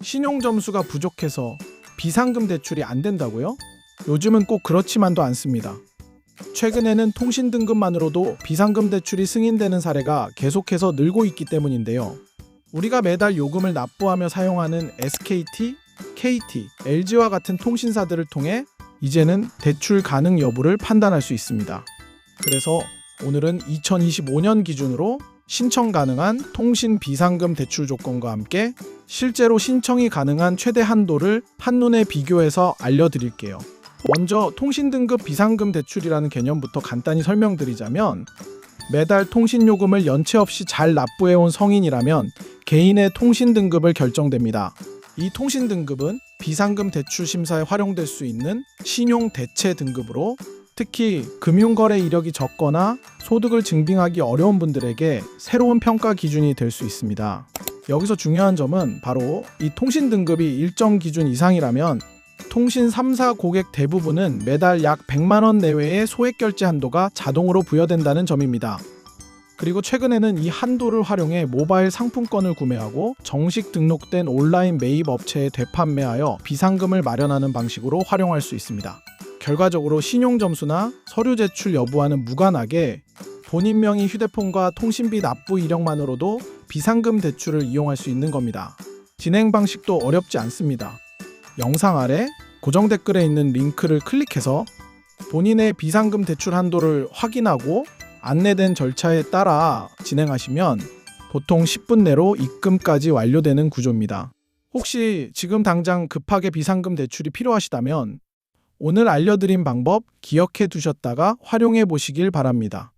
신용 점수가 부족해서 비상금 대출이 안 된다고요? 요즘은 꼭 그렇지만도 않습니다. 최근에는 통신 등급만으로도 비상금 대출이 승인되는 사례가 계속해서 늘고 있기 때문인데요. 우리가 매달 요금을 납부하며 사용하는 SKT, KT, LG와 같은 통신사들을 통해 이제는 대출 가능 여부를 판단할 수 있습니다. 그래서 오늘은 2025년 기준으로 신청 가능한 통신 비상금 대출 조건과 함께 실제로 신청이 가능한 최대 한도를 한눈에 비교해서 알려드릴게요. 먼저 통신 등급 비상금 대출이라는 개념부터 간단히 설명드리자면 매달 통신 요금을 연체 없이 잘 납부해온 성인이라면 개인의 통신 등급을 결정됩니다. 이 통신 등급은 비상금 대출 심사에 활용될 수 있는 신용 대체 등급으로 특히 금융거래 이력이 적거나 소득을 증빙하기 어려운 분들에게 새로운 평가 기준이 될 수 있습니다. 여기서 중요한 점은 바로 이 통신 등급이 일정 기준 이상이라면 통신 3사 고객 대부분은 매달 약 100만 원 내외의 소액 결제 한도가 자동으로 부여된다는 점입니다. 그리고 최근에는 이 한도를 활용해 모바일 상품권을 구매하고 정식 등록된 온라인 매입 업체에 되판매하여 비상금을 마련하는 방식으로 활용할 수 있습니다. 결과적으로 신용 점수나 서류 제출 여부와는 무관하게 본인 명의 휴대폰과 통신비 납부 이력만으로도 비상금 대출을 이용할 수 있는 겁니다. 진행 방식도 어렵지 않습니다. 영상 아래 고정 댓글에 있는 링크를 클릭해서 본인의 비상금 대출 한도를 확인하고 안내된 절차에 따라 진행하시면 보통 10분 내로 입금까지 완료되는 구조입니다. 혹시 지금 당장 급하게 비상금 대출이 필요하시다면 오늘 알려드린 방법 기억해 두셨다가 활용해 보시길 바랍니다.